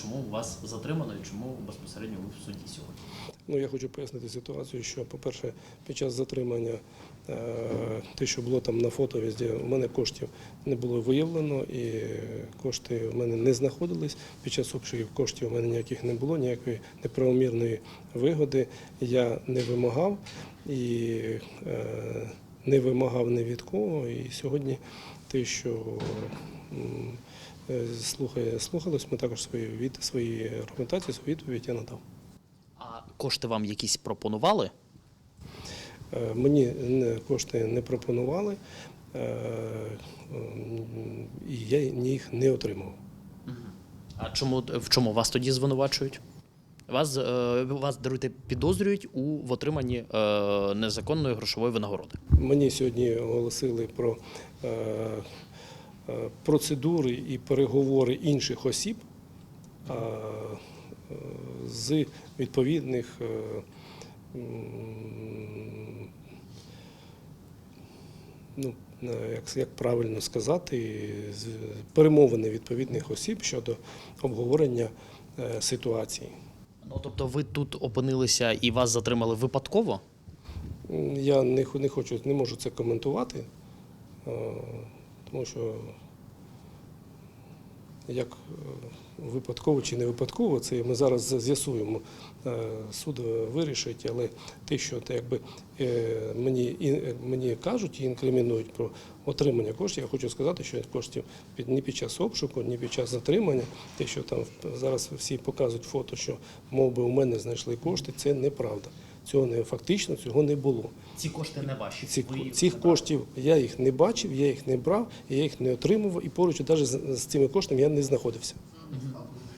чому вас затримано і чому безпосередньо ви в суді сьогодні? Ну, я хочу пояснити ситуацію, що, по-перше, під час затримання е, те, що було там на фото, везде, у мене коштів не було виявлено, і кошти в мене не знаходились. Під час обшуків коштів у мене ніяких не було, ніякої неправомірної вигоди я не вимагав і е, не вимагав ні від кого. І сьогодні те, що слухає, слухалось, ми також свої, від, свої аргументації, свою відповідь я надав. А кошти вам якісь пропонували? Е, Мені кошти не пропонували, е, і я їх не отримав. А чому в чому вас тоді звинувачують? Вас, е, вас даруйте, підозрюють у в отриманні е, незаконної грошової винагороди. Мені сьогодні оголосили про е, е, процедури і переговори інших осіб е, е, з відповідних е, ну, е, як, як правильно сказати, перемовини відповідних осіб щодо обговорення е, ситуації. Ну тобто ви тут опинилися і вас затримали випадково? Я не, не хочу, не можу це коментувати, е, тому що як е, випадково чи не випадково, це ми зараз з'ясуємо. Е, Суд вирішить, але те, що те, якби, е, мені, мені кажуть і інкримінують про отримання коштів, я хочу сказати, що коштів ні під час обшуку, ні під час затримання, те, що там зараз всі показують фото, що мов би у мене знайшли кошти, це неправда. Цього не фактично цього не було. Ці кошти не ваші. Ці, цих не коштів я їх не бачив, я їх не брав, я їх не отримував, і поруч навіть з, з цими коштами я не знаходився.